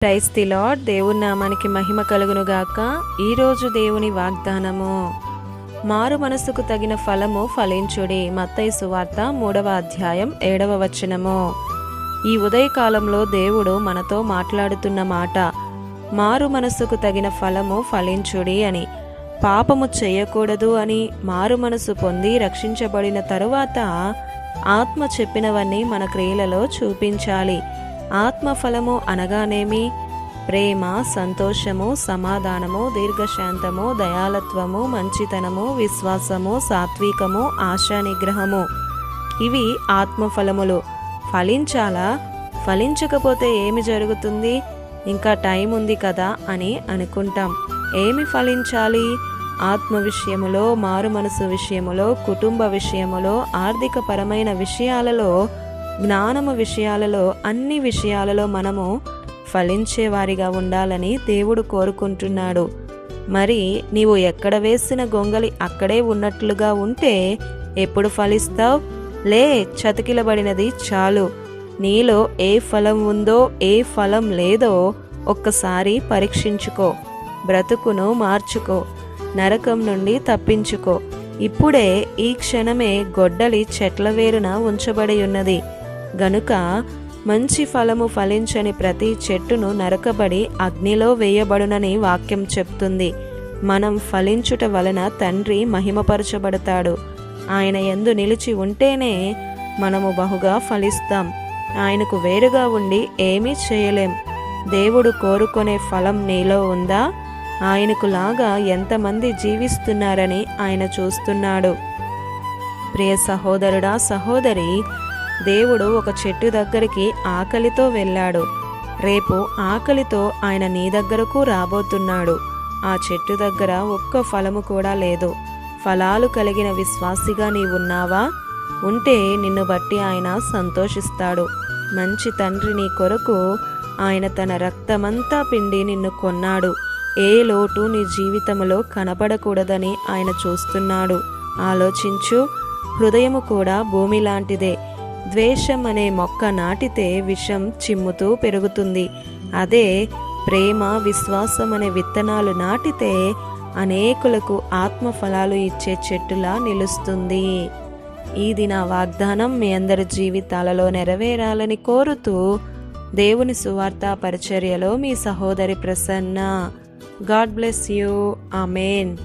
Price the lord దేవుని నామానికి మహిమ కలుగును గాక ఈరోజు దేవుని వాగ్దానము మారు మనసుకు తగిన ఫలము ఫలించుడి. మత్తయి సువార్త మూడవ అధ్యాయం ఏడవ వచనము. ఈ ఉదయకాలంలో దేవుడు మనతో మాట్లాడుతున్న మాట మారు మనసుకు తగిన ఫలము ఫలించుడి అని. పాపము చేయకూడదు అని మారు మనసు పొంది రక్షించబడిన తరువాత ఆత్మ చెప్పినవన్నీ మన క్రియలలో చూపించాలి. ఆత్మఫలము అనగానేమి? ప్రేమ సంతోషము సమాధానము దీర్ఘశాంతము దయాలత్వము మంచితనము విశ్వాసము సాత్వికము ఆశా నిగ్రహము ఇవి ఆత్మఫలములు. ఫలించాలా? ఫలించకపోతే ఏమి జరుగుతుంది? ఇంకా టైం ఉంది కదా అని అనుకుంటాం. ఏమి ఫలించాలి? ఆత్మ విషయములో మారు మనసు విషయములో కుటుంబ విషయములో ఆర్థిక పరమైన విషయాలలో జ్ఞానము విషయాలలో అన్ని విషయాలలో మనము ఫలించేవారిగా ఉండాలని దేవుడు కోరుకుంటున్నాడు. మరి నీవు ఎక్కడ వేసిన గొంగలి అక్కడే ఉన్నట్లుగా ఉంటే ఎప్పుడు ఫలిస్తావు? లే చతికిలబడినది చాలు. నీలో ఏ ఫలం ఉందో ఏ ఫలం లేదో ఒక్కసారి పరీక్షించుకో. బ్రతుకును మార్చుకో. నరకం నుండి తప్పించుకో. ఇప్పుడే ఈ క్షణమే గొడ్డలి చెట్ల వేరున ఉంచబడి ఉన్నది గనుక మంచి ఫలము ఫలించని ప్రతి చెట్టును నరకబడి అగ్నిలో వేయబడునని వాక్యం చెప్తుంది. మనం ఫలించుట వలన తండ్రి మహిమపరచబడతాడు. ఆయన ఎందు నిలిచి ఉంటేనే మనము బహుగా ఫలిస్తాం. ఆయనకు వేరుగా ఉండి ఏమీ చేయలేం. దేవుడు కోరుకునే ఫలం నీలో ఉందా? ఆయనకు లాగా ఎంతమంది జీవిస్తున్నారని ఆయన చూస్తున్నాడు. ప్రియ సహోదరుడా సహోదరి దేవుడు ఒక చెట్టు దగ్గరికి ఆకలితో వెళ్ళాడు. రేపు ఆకలితో ఆయన నీ దగ్గరకు రాబోతున్నాడు. ఆ చెట్టు దగ్గర ఒక్క ఫలము కూడా లేదు. ఫలాలు కలిగిన విశ్వాసిగా నీవున్నావా? ఉంటే నిన్ను బట్టి ఆయన సంతోషిస్తాడు. మంచి తండ్రి నీ కొరకు ఆయన తన రక్తమంతా పిండి నిన్ను కొన్నాడు. ఏ లోటు నీ జీవితంలో కనపడకూడదని ఆయన చూస్తున్నాడు. ఆలోచించు హృదయము కూడా భూమి లాంటిదే ద్వేషం అనే మొక్క నాటితే విషం చిమ్ముతూ పెరుగుతుంది. అదే ప్రేమ విశ్వాసం అనే విత్తనాలు నాటితే అనేకులకు ఆత్మ ఫలాలు ఇచ్చే చెట్టులా నిలుస్తుంది. ఇది నా వాగ్దానం మీ అందరి జీవితాలలో నెరవేరాలని కోరుతూ దేవుని సువార్త పరిచర్యలో మీ సహోదరి Prasanna. God bless you. Amen.